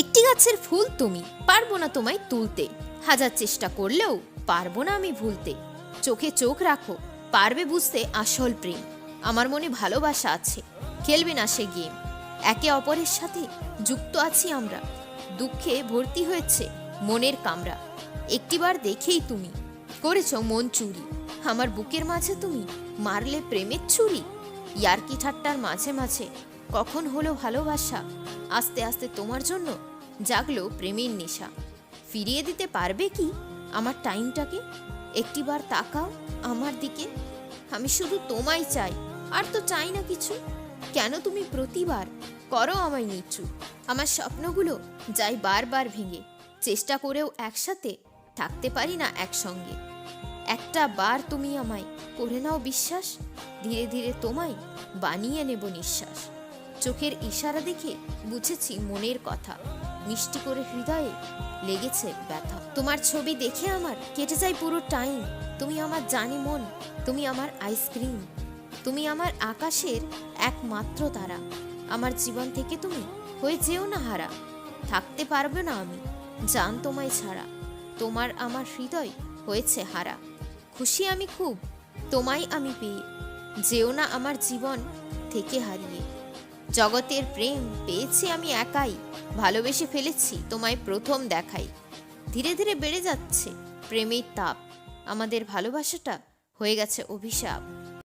একটি গাছের ফুল তুমি, পারব না তোমায় তুলতে। হাজার চেষ্টা করলেও পারব না আমি ভুলতে। চোখে চোখ রাখো, পারবে বুঝতে আসল প্রেম। আমার মনে ভালোবাসা আছে, খেলবে না সে গেম। একে অপরের সাথে যুক্ত আছি আমরা। দুঃখে ভর্তি হয়েছে মনের কামরা। একটিবার দেখেই তুমি, করেছ মন চুরি। আমার বুকের মাঝে তুমি মারলে প্রেমের ছুরি। ইয়ার্কি ঠাট্টার মাঝে মাঝে কখন হলো ভালোবাসা? আস্তে আস্তে তোমার জন্য জাগলো প্রেমের নেশা। ফিরিয়ে দিতে পারবে কি আমার টাইমটাকে? একটিবার তাকাও আমার দিকে। আমি শুধু তোমায় চাই, আর তো চাই না কিছু। কেন তুমি প্রতিবার করো আমায় নিচু আমার স্বপ্নগুলো যাই বারবার ভেঙে, চেষ্টা করেও একসাথে থাকতে পারি না একসঙ্গে। একটা বার তুমি আমায় করে নাও বিশ্বাস, ধীরে ধীরে তোমায় বানিয়ে নেব নিঃশ্বাস। চোখের ইশারা দেখে বুঝেছি মনের কথা। মিষ্টি করে হৃদয়ে লেগেছে ব্যথা। তোমার ছবি দেখে আমার কেটে যায় পুরো টাইম তুমি আমার জানি মন, তুমি আমার আইসক্রিম তুমি আমার আকাশের একমাত্র তারা। আমার জীবন থেকে তুমি হয়ে যেও না হারা। থাকতে পারবে না আমি, জান তোমায় ছাড়া। তোমার আমার হৃদয় হয়েছে হারা। খুশি আমি খুব, তোমায় আমি পেয়ে। যেও না আমার জীবন থেকে হারিয়ে। জগতের প্রেম পেয়েছি আমি একাই, ভালোবেসে ফেলেছি তোমায় প্রথম দেখাই। ধীরে ধীরে বেড়ে যাচ্ছে প্রেমের তাপ, আমাদের ভালোবাসাটা হয়ে গেছে অভিশাপ।